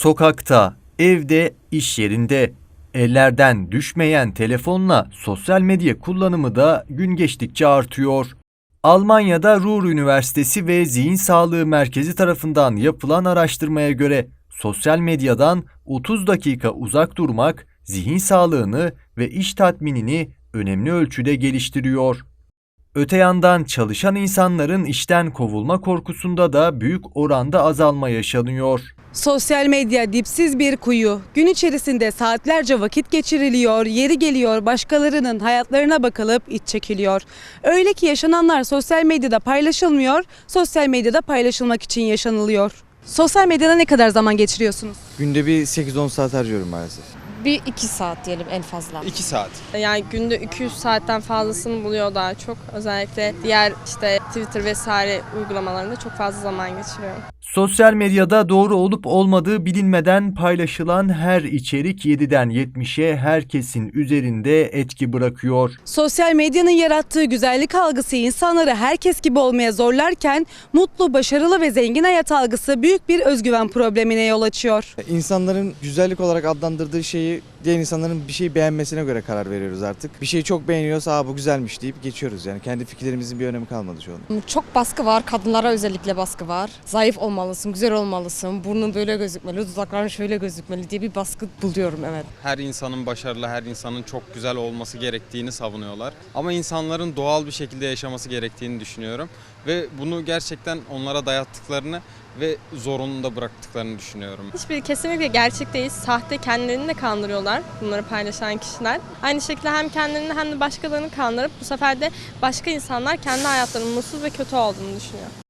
Sokakta, evde, iş yerinde ellerden düşmeyen telefonla sosyal medya kullanımı da gün geçtikçe artıyor. Almanya'da Ruhr Üniversitesi ve Zihin Sağlığı Merkezi tarafından yapılan araştırmaya göre sosyal medyadan 30 dakika uzak durmak zihin sağlığını ve iş tatminini önemli ölçüde geliştiriyor. Öte yandan çalışan insanların işten kovulma korkusunda da büyük oranda azalma yaşanıyor. Sosyal medya dipsiz bir kuyu. Gün içerisinde saatlerce vakit geçiriliyor, yeri geliyor başkalarının hayatlarına bakılıp iç çekiliyor. Öyle ki yaşananlar sosyal medyada paylaşılmıyor, sosyal medyada paylaşılmak için yaşanılıyor. Sosyal medyada ne kadar zaman geçiriyorsunuz? Günde bir 8-10 saat harcıyorum maalesef. Bir iki saat diyelim en fazla. 2 saat. Yani günde 200 saatten fazlasını buluyor daha çok. Özellikle diğer işte Twitter vesaire uygulamalarında çok fazla zaman geçiriyorum. Sosyal medyada doğru olup olmadığı bilinmeden paylaşılan her içerik 7'den 70'e herkesin üzerinde etki bırakıyor. Sosyal medyanın yarattığı güzellik algısı insanları herkes gibi olmaya zorlarken mutlu, başarılı ve zengin hayat algısı büyük bir özgüven problemine yol açıyor. İnsanların güzellik olarak adlandırdığı şeyi Salut. Diğer insanların bir şeyi beğenmesine göre karar veriyoruz artık. Bir şeyi çok beğeniyorsa Aa, bu güzelmiş deyip geçiyoruz yani. Kendi fikirlerimizin bir önemi kalmadı şu an. Çok baskı var. Kadınlara özellikle baskı var. Zayıf olmalısın, güzel olmalısın. Burnun böyle gözükmeli, dudakların şöyle gözükmeli diye bir baskı buluyorum evet. Her insanın başarılı, her insanın çok güzel olması gerektiğini savunuyorlar. Ama insanların doğal bir şekilde yaşaması gerektiğini düşünüyorum. Ve bunu gerçekten onlara dayattıklarını ve zorunlu bıraktıklarını düşünüyorum. Hiçbiri kesinlikle gerçek değil. Sahte kendilerini de kandırıyorlar bunları paylaşan kişiler. Aynı şekilde hem kendilerini hem de başkalarını kandırıp bu sefer de başka insanlar kendi hayatlarının mutsuz ve kötü olduğunu düşünüyor.